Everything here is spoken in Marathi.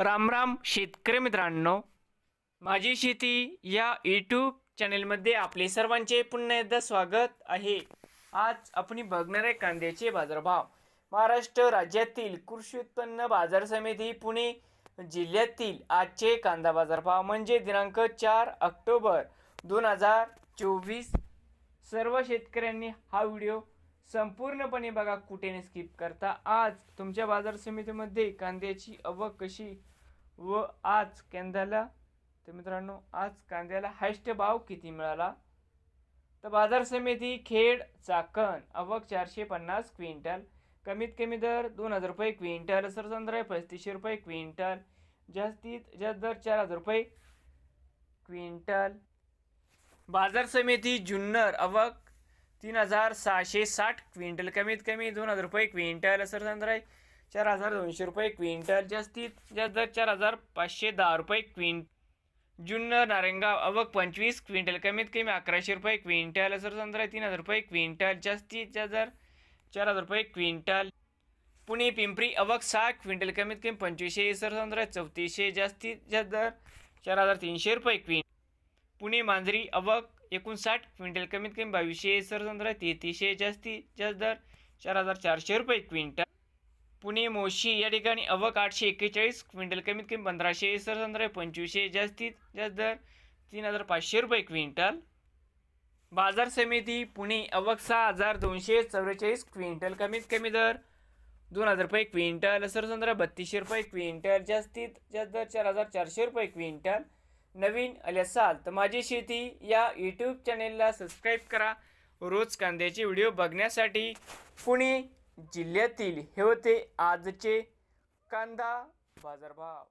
रामराम शेतकरी मित्रांनो. माझी शेती या यूट्यूब चॅनेलमध्ये आपले सर्वांचे पुन्हा एकदा स्वागत आहे. आज आपण बघणार आहे कांद्याचे बाजारभाव. महाराष्ट्र राज्यातील कृषी उत्पन्न बाजार समिती पुणे जिल्ह्यातील आजचे कांदा बाजारभाव म्हणजे दिनांक चार ऑक्टोबर दोन हजार चोवीस. सर्व शेतकऱ्यांनी हा व्हिडिओ संपूर्णपणे बघा कुठेने स्किप करता. आज तुमच्या बाजार समितीमध्ये कांद्याची आवक कशी? व आज कांद्याला तर मित्रांनो आज कांद्याला हायस्ट भाव किती मिळाला? तर बाजार समिती खेड चाकण आवक चारशे पन्नास क्विंटल कमीत कमी दर दोन हजार रुपये क्विंटल सरसंद्राय पस्तीसशे रुपये क्विंटल जास्तीत जास्त दर चार हजार रुपये क्विंटल. बाजार समिती जुन्नर आवक तीन हजार सहाशे साठ क्विंटल. कमीत कमी दोन हजार रुपये क्विंटल सरसंद्राय चार हजार दोनशे रुपये क्विंटल. जास्तीत जास्त दर चार हजार पाचशे दहा रुपये क्विंट. जुन्नर नारंगाव अवक पंचवीस क्विंटल. कमीत कमी अकराशे रुपये क्विंटल आहे तीन हजार रुपये क्विंटल. जास्तीत जास्त दर चार हजार रुपये क्विंटल. पुणे पिंपरी अवक सहा क्विंटल. कमीत कमी पंचवीसशे सर सरसंद्राय चौतीसशे जास्तीत जास्त दर चार हजार तीनशे रुपये क्विंट. पुणे मांजरी अवक एकोणसाठ क्विंटल कमीत कमी बावीसशे सरसंद्र तेहतीसशे जास्तीत जास्त दर चार हजार चारशे रुपये क्विंटल. पुणे मोशी या ठिकाणी अवक आठशे एक्केचाळीस क्विंटल कमीत कमी पंधराशे सरसंद्र पंचवीसशे जास्तीत जास्त दर तीन हजार पाचशे रुपये क्विंटल. बाजार समिती पुणे अवक सहा हजार दोनशे चौवेचाळीस क्विंटल कमीत कमी दर दोन हजार रुपये क्विंटल सरसंद्र बत्तीसशे रुपये क्विंटल जास्तीत जास्त दर चार हजार चारशे रुपये क्विंटल. नवीन आले असाल तर माझी शेती या यूट्यूब चॅनेलला सबस्क्राईब करा. रोज कांद्याचे व्हिडिओ बघण्यासाठी पुणे जिल्ह्यातील हे होते आजचे कांदा बाजारभाव.